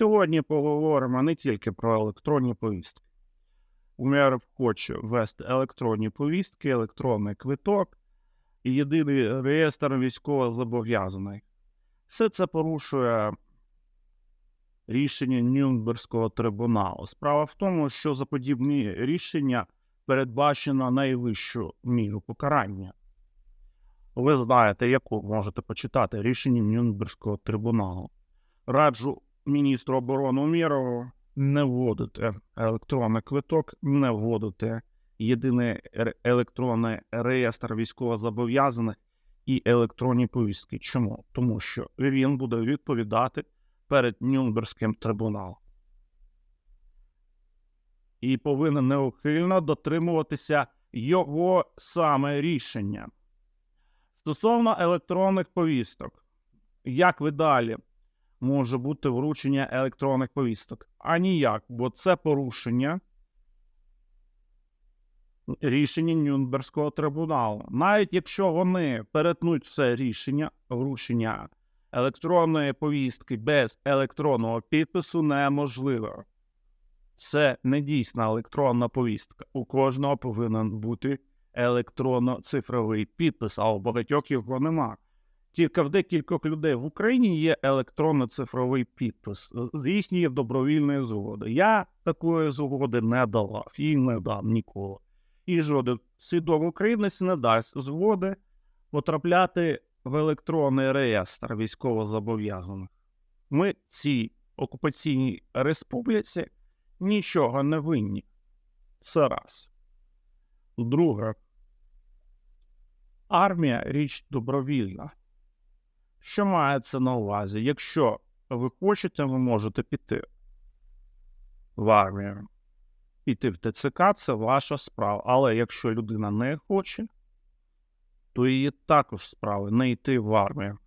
Сьогодні поговоримо не тільки про електронні повістки. Умєров хоче ввести електронні повістки, електронний квиток і єдиний реєстр військовозобов'язаних. Все це порушує рішення Нюрнберзького трибуналу. Справа в тому, що за подібні рішення передбачено найвищу міру покарання. Ви знаєте, яку можете почитати рішення Нюрнберзького трибуналу. Раджу міністру оборони Умєрову не вводити електронний квиток, не вводити єдиний електронний реєстр військовозобов'язаних і електронні повістки. Чому? Тому що він буде відповідати перед Нюрнберзьким трибуналом. І повинен неухильно дотримуватися його саме рішення. Стосовно електронних повісток, як ви далі може бути вручення електронних повісток? А ніяк, бо це порушення рішення Нюрнберзького трибуналу. Навіть якщо вони перетнуть це рішення вручення електронної повістки без електронного підпису, неможливо. Це не дійсна електронна повістка. У кожного повинен бути електронно-цифровий підпис, а у багатьох його нема. Тільки в декількох людей в Україні є електронно-цифровий підпис з їхньої добровільної згоди. Я такої згоди не давав і не дам ніколи. І жоден свідомий українець не дасть згоди потрапляти в електронний реєстр військовозобов'язаних. Ми цій окупаційній республіці нічого не винні. Це раз. Друге, армія річ добровільна. Що мається на увазі? Якщо ви хочете, ви можете піти в армію. Піти в ТЦК це ваша справа. Але якщо людина не хоче, то її також справа не йти в армію.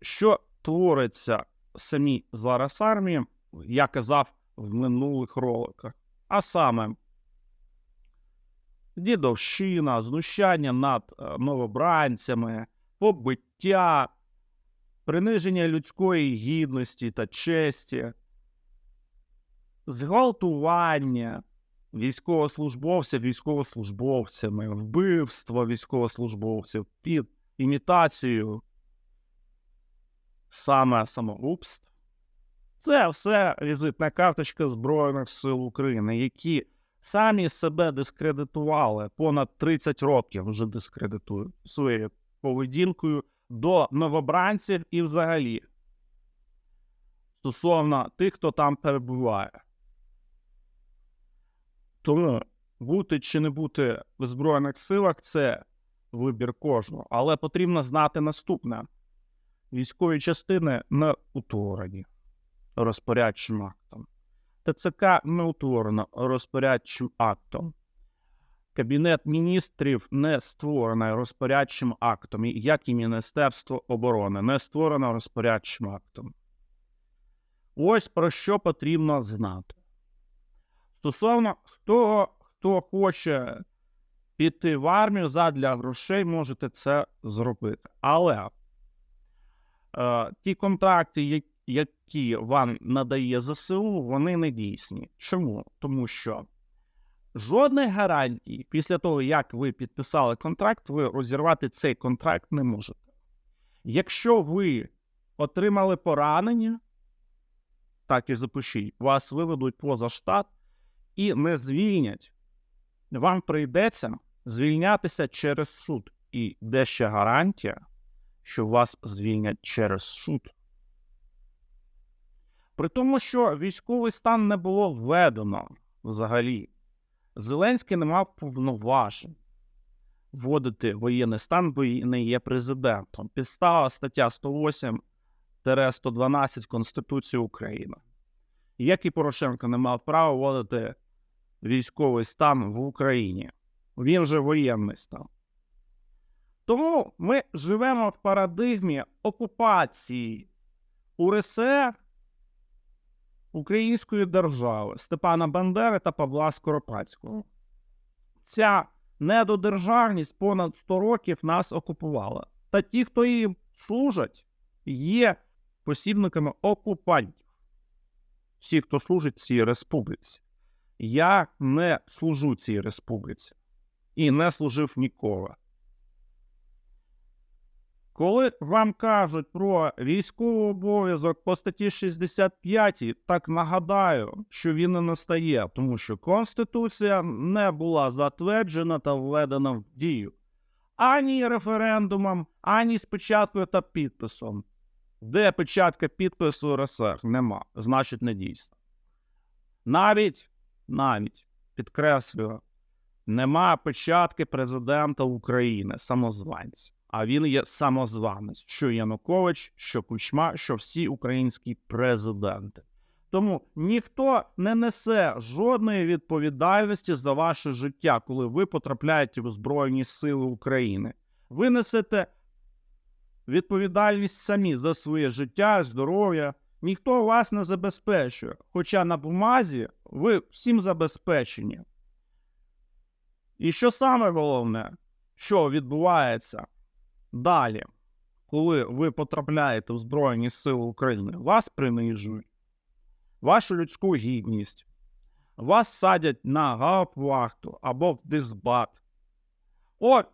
Що твориться в самій зараз армії, я казав в минулих роликах. А саме дідовщина, знущання над е, новобранцями, побиття, приниження людської гідності та честі, зґвалтування військовослужбовців військовослужбовцями, вбивство військовослужбовців під імітацією саме самогубств. Це все візитна карточка Збройних сил України, які самі себе дискредитували понад 30 років вже дискредитують своєю поведінкою до новобранців і взагалі стосовно тих, хто там перебуває. Тому бути чи не бути в Збройних силах це вибір кожного. Але потрібно знати наступне: військові частини не утворені розпорядчим актом. ТЦК не утворено розпорядчим актом. Кабінет міністрів не створений розпорядчим актом, як і Міністерство оборони не створено розпорядчим актом. Ось про що потрібно знати. Стосовно того, хто хоче піти в армію задля грошей, можете це зробити. Але е, ті контракти, які які вам надає ЗСУ, вони не дійсні. Чому? Тому що жодних гарантій після того, як ви підписали контракт, ви розірвати цей контракт не можете. Якщо ви отримали поранення, так і запишіть, вас виведуть поза штат і не звільнять. Вам прийдеться звільнятися через суд. І де ще гарантія, що вас звільнять через суд? При тому, що військовий стан не було введено взагалі. Зеленський не мав повноважень вводити воєнний стан, бо не є президентом. Підстава стаття 108-112 Конституції України. Як і Порошенко не мав права вводити військовий стан в Україні. Він же воєнний стан. Тому ми живемо в парадигмі окупації УРСР української держави Степана Бандери та Павла Скоропадського. Ця недодержавність понад 100 років нас окупувала. Та ті, хто їм служать, є посібниками окупантів. Всі, хто служить цій республіці. Я не служу цій республіці і не служив ніколи. Коли вам кажуть про військовий обов'язок по статті 65, так нагадаю, що він не настає, тому що Конституція не була затверджена та введена в дію ані референдумом, ані з та підписом. Де печатка підпису РСР? Нема, значить не дійсно. Навіть, навіть, підкреслюю, нема печатки президента України, самозванця. А він є самозванець, що Янукович, що Кучма, що всі українські президенти. Тому ніхто не несе жодної відповідальності за ваше життя, коли ви потрапляєте в Збройні Сили України. Ви несете відповідальність самі за своє життя, здоров'я. Ніхто вас не забезпечує. Хоча на бумазі ви всім забезпечені. І що саме головне, що відбувається далі, коли ви потрапляєте в Збройні Сили України, вас принижують, вашу людську гідність, вас садять на гауптвахту або в дисбат. От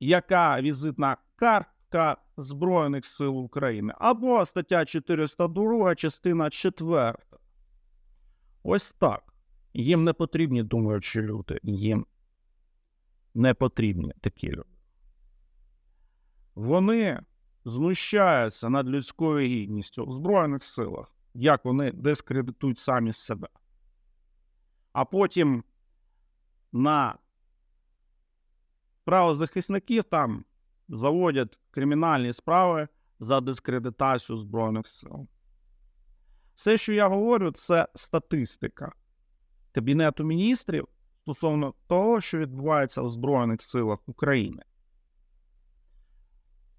яка візитна картка Збройних сил України, або стаття 402, частина 4. Ось так. Їм не потрібні думаючі люди. Їм не потрібні такі люди. Вони знущаються над людською гідністю в Збройних силах, як вони дискредитують самі себе. А потім на правозахисників там заводять кримінальні справи за дискредитацію Збройних сил. Все, що я говорю, це статистика Кабінету міністрів стосовно того, що відбувається в Збройних силах України.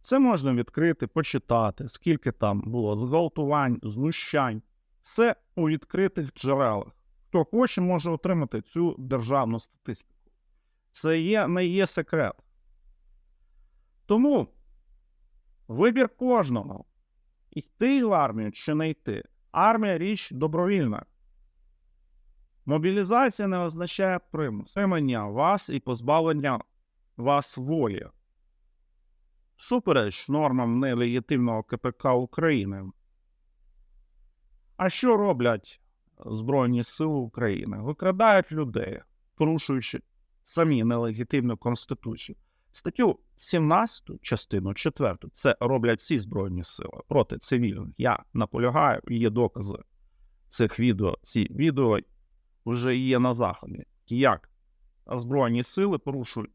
Це можна відкрити, почитати, скільки там було зґвалтувань, знущань. Все у відкритих джерелах. Хто хоче, може отримати цю державну статистику. Це є, не є секрет. Тому вибір кожного йти в армію чи не йти. Армія річ добровільна. Мобілізація не означає примус, Тримання вас і позбавлення вас волі. Супереч нормам нелегітимного КПК України. А що роблять Збройні Сили України? Викрадають людей, порушуючи самі нелегітимну конституцію. Статтю 17, частину 4, це роблять всі Збройні сили проти цивільних. Я наполягаю, є докази цих відео. Ці відео вже є на заході. Як Збройні сили порушують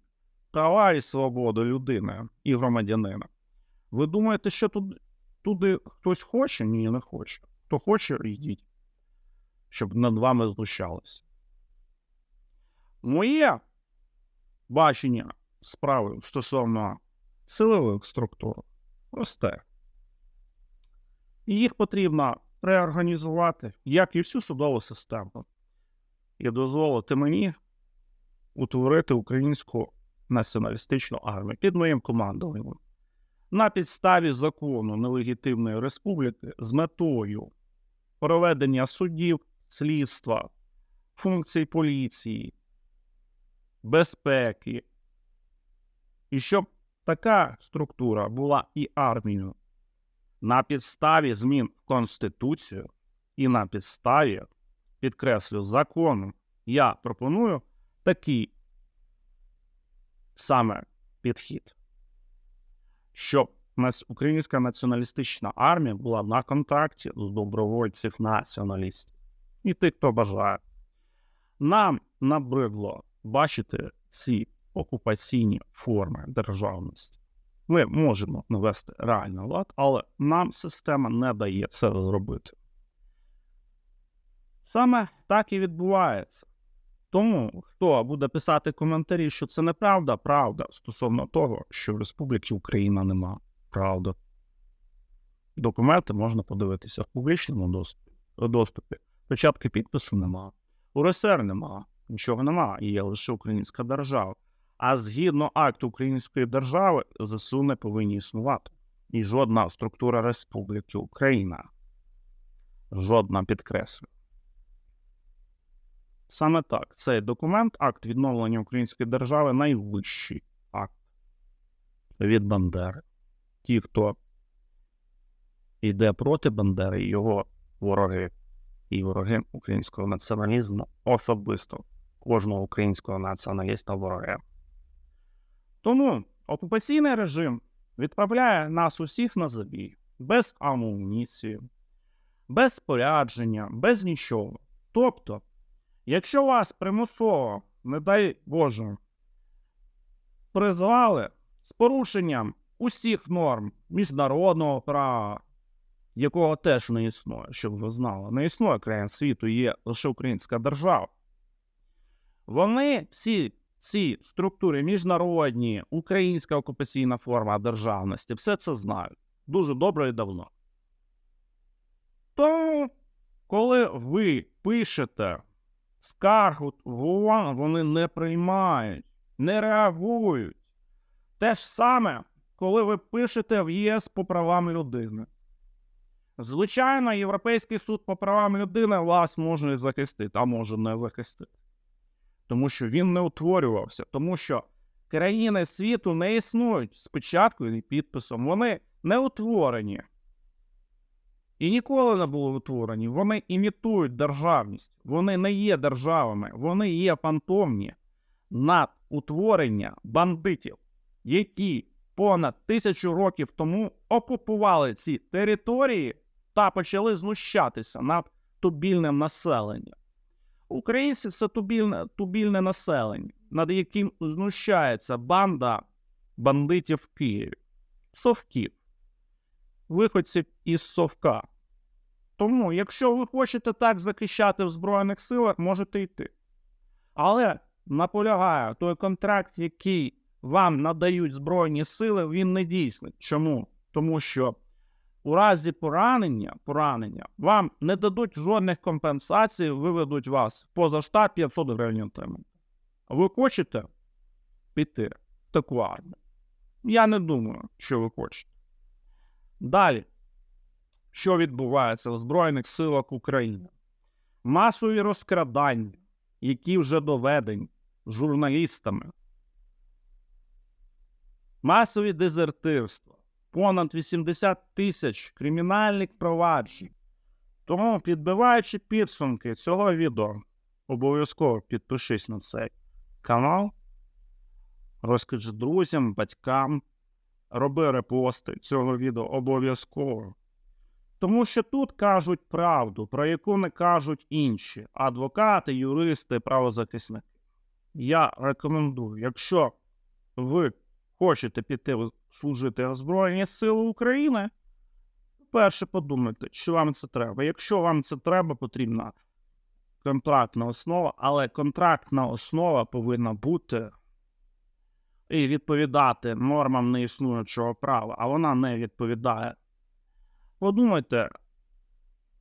права і свободу людини і громадянина. Ви думаєте, що туди, туди хтось хоче? Ні, не хоче. Хто хоче, йдіть, щоб над вами знущалися. Моє бачення справи стосовно силових структур просте. Їх потрібно реорганізувати, як і всю судову систему, і дозволити мені утворити українську націоналістичну армію під моїм командуванням. На підставі закону нелегітимної республіки з метою проведення судів, слідства, функцій поліції, безпеки, і щоб така структура була і армією на підставі змін в Конституцію і на підставі, підкреслю, закону, я пропоную такий саме підхід, щоб українська націоналістична армія була на контракті з добровольців націоналістів і тих, хто бажає. Нам набридло бачити ці окупаційні форми державності. Ми можемо навести реальний лад, але нам система не дає це зробити. Саме так і відбувається. Тому хто буде писати коментарі, що це неправда, правда стосовно того, що в Республіці Україна нема. Правда. Документи можна подивитися в публічному доступі. доступі. Печатки підпису нема. УРСР нема, нічого нема, є лише українська держава. А згідно акту Української держави, ЗСУ не повинні існувати. і жодна структура Республіки Україна. Жодна підкреслю. Саме так, цей документ, акт відновлення української держави, найвищий акт від Бандери. Ті, хто йде проти Бандери, його вороги і вороги українського націоналізму особисто кожного українського націоналіста вороги. Тому окупаційний режим відправляє нас усіх на забій без амуніції, без спорядження, без нічого. Тобто, якщо вас примусово, не дай Боже, призвали з порушенням усіх норм міжнародного права, якого теж не існує, щоб ви знали, не існує країн світу, є лише українська держава. Вони всі ці структури міжнародні, українська окупаційна форма державності, все це знають дуже добре і давно. Тому, коли ви пишете скаргу в ООН, вони не приймають, не реагують. Те ж саме, коли ви пишете в ЄС по правам людини. Звичайно, Європейський суд по правам людини вас може захистити, а може не захистити. Тому що він не утворювався, тому що країни світу не існують з печаткою і підписом. Вони не утворені. І ніколи не були утворені. Вони імітують державність. Вони не є державами, вони є фантомні надутворення бандитів, які понад тисячу років тому окупували ці території та почали знущатися над тубільним населенням. Українці це тубільне, тубільне населення, над яким знущається банда бандитів в Києві, совків, виходців із совка. Тому, якщо ви хочете так захищати в Збройних силах, можете йти. Але наполягаю, той контракт, який вам надають Збройні сили, він не дійсний. Чому? Тому що у разі поранення, поранення вам не дадуть жодних компенсацій, виведуть вас поза штат 500 гривень отримати. Ви хочете піти в таку армію? Я не думаю, що ви хочете. Далі, що відбувається в Збройних силах України? Масові розкрадання, які вже доведені журналістами, масові дезертирства, понад 80 тисяч кримінальних проваджень. Тому, підбиваючи підсумки цього відео, обов'язково підпишись на цей канал, розкажи друзям, батькам, роби репости цього відео обов'язково. Тому що тут кажуть правду, про яку не кажуть інші адвокати, юристи, правозахисники. Я рекомендую, якщо ви хочете піти служити в Збройні Сили України, перше подумайте, чи вам це треба. Якщо вам це треба, потрібна контрактна основа, але контрактна основа повинна бути і відповідати нормам неіснуючого права, а вона не відповідає. Подумайте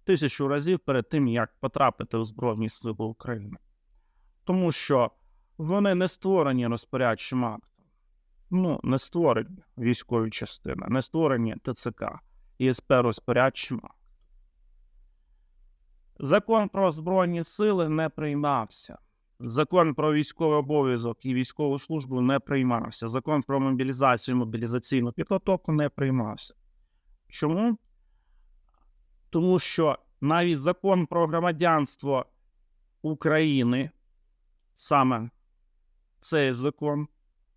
тисячу разів перед тим, як потрапити в Збройні Сили України. Тому що вони не створені розпорядчим актом. Ну, не створені військові частини, не створені ТЦК і СП розпорядчим актом. Закон про Збройні сили не приймався. Закон про військовий обов'язок і військову службу не приймався. Закон про мобілізацію і мобілізаційну підготовку не приймався. Чому? Тому що навіть закон про громадянство України, саме цей закон,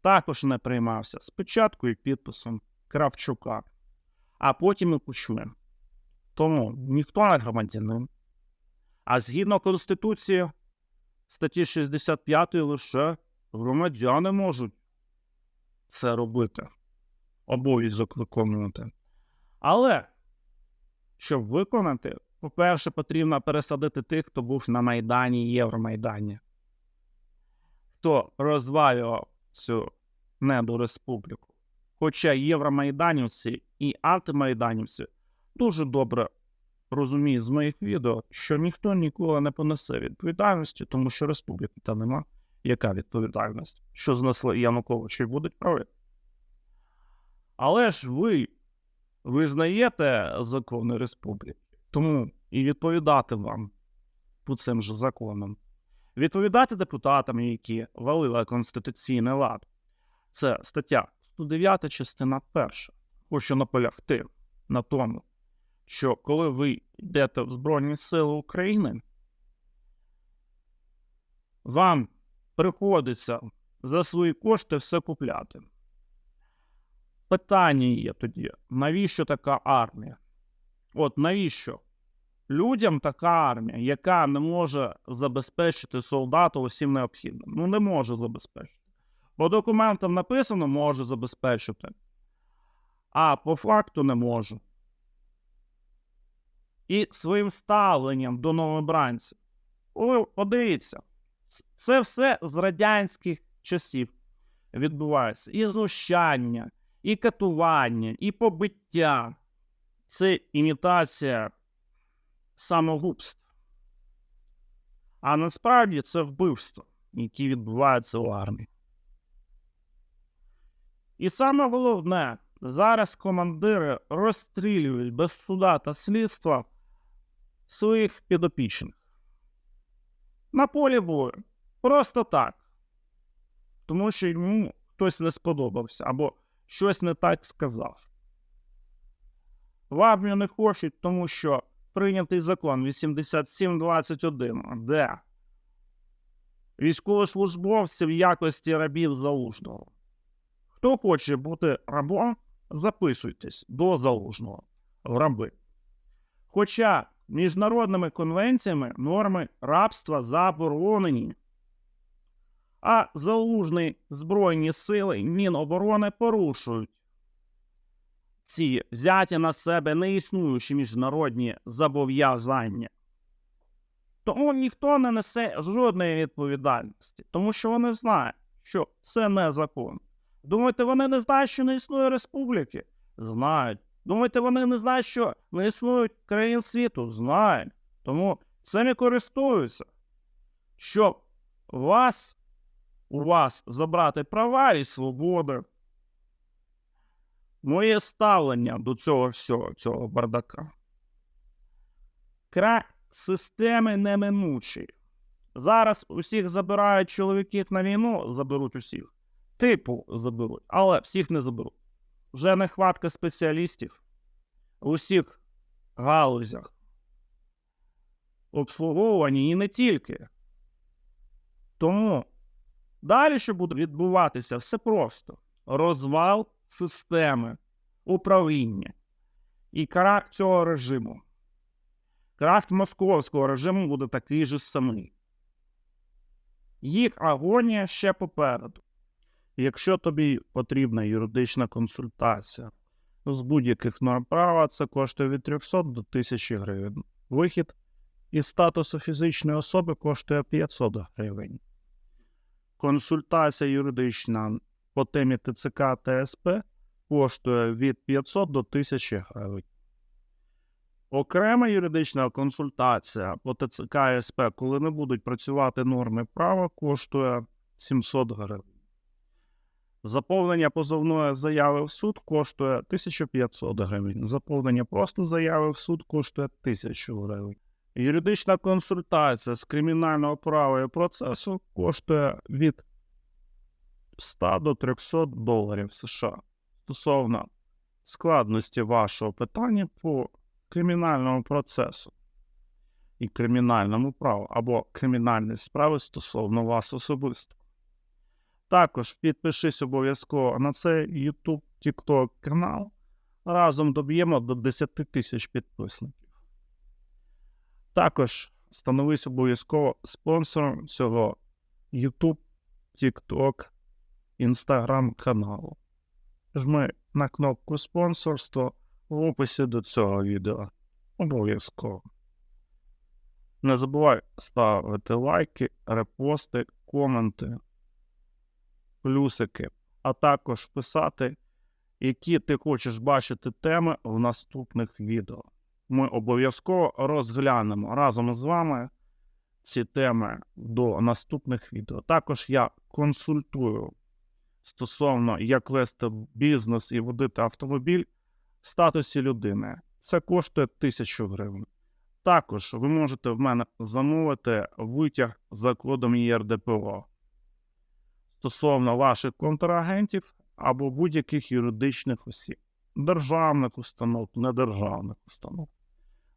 також не приймався спочатку і підписом Кравчука, а потім і Кучми. Тому ніхто не громадянин. А згідно Конституції статті 65 лише громадяни можуть це робити, обов'язок виконувати. Але щоб виконати, по-перше, потрібно пересадити тих, хто був на Майдані Євромайдані, хто розвалював цю недореспубліку. Хоча євромайданівці і антимайданівці дуже добре розуміють з моїх відео, що ніхто ніколи не понесе відповідальності, тому що республіки та нема. Яка відповідальність? Що знесли Януковича і будуть праві? Але ж ви визнаєте закони республіки, тому і відповідати вам по цим же законам. Відповідати депутатам, які валили конституційний лад. Це стаття 109, частина 1. Хочу наполягти на тому, що коли ви йдете в Збройні Сили України, вам приходиться за свої кошти все купляти. Питання є тоді, навіщо така армія? От навіщо людям така армія, яка не може забезпечити солдату усім необхідним? Ну, не може забезпечити. По документам написано, може забезпечити, а по факту не може. І своїм ставленням до новобранців. Ви подивіться, це все з радянських часів відбувається. І знущання, і катування, і побиття. Це імітація самогубств. А насправді це вбивство, які відбуваються в армії. І саме головне, зараз командири розстрілюють без суда та слідства своїх підопічних. На полі бою. Просто так. Тому що йому хтось не сподобався або щось не так сказав. В армію не хочуть, тому що прийнятий закон 8721, де військовослужбовці в якості рабів залужного. Хто хоче бути рабом, записуйтесь до залужного в раби. Хоча міжнародними конвенціями норми рабства заборонені, а залужні Збройні сили Міноборони порушують ці взяті на себе неіснуючі міжнародні зобов'язання. Тому ніхто не несе жодної відповідальності, тому що вони знають, що це не закон. Думаєте, вони не знають, що не існує республіки? Знають. Думаєте, вони не знають, що не існують країн світу? Знають. Тому самі користуються, щоб вас, у вас забрати права і свободи. Моє ставлення до цього всього, цього бардака. Крах системи неминучий. Зараз усіх забирають чоловіків на війну, заберуть усіх. Типу заберуть, але всіх не заберуть. Вже нехватка спеціалістів у всіх галузях. Обслуговувані і не тільки. Тому далі, що буде відбуватися, все просто: розвал системи управління і крах цього режиму. Крах московського режиму буде такий же самий. Їх агонія ще попереду. Якщо тобі потрібна юридична консультація з будь-яких норм права, це коштує від 300 до 1000 гривень. Вихід із статусу фізичної особи коштує 500 гривень. Консультація юридична по темі ТЦК та СП коштує від 500 до 1000 гривень. Окрема юридична консультація по ТЦК СП, коли не будуть працювати норми права, коштує 700 гривень. Заповнення позовної заяви в суд коштує 1500 гривень. Заповнення просто заяви в суд коштує 1000 гривень. Юридична консультація з кримінального права і процесу коштує від 100 до 300 доларів США стосовно складності вашого питання по кримінальному процесу і кримінальному праву або кримінальної справи стосовно вас особисто. Також підпишись обов'язково на цей YouTube TikTok канал. Разом доб'ємо до 10 тисяч підписників. Також становись обов'язково спонсором цього YouTube, TikTok, Instagram каналу. Жми на кнопку спонсорство в описі до цього відео. Обов'язково. Не забувай ставити лайки, репости, коменти, плюсики, а також писати, які ти хочеш бачити теми в наступних відео. Ми обов'язково розглянемо разом з вами ці теми до наступних відео. Також я консультую стосовно як вести бізнес і водити автомобіль в статусі людини. Це коштує 1000 гривень. Також ви можете в мене замовити витяг за кодом ЄРДПО стосовно ваших контрагентів або будь-яких юридичних осіб, державних установ, недержавних установ.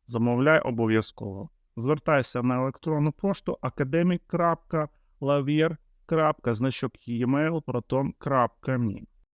Замовляй обов'язково. Звертайся на електронну пошту academic.lavier.значок e-mail proton.me.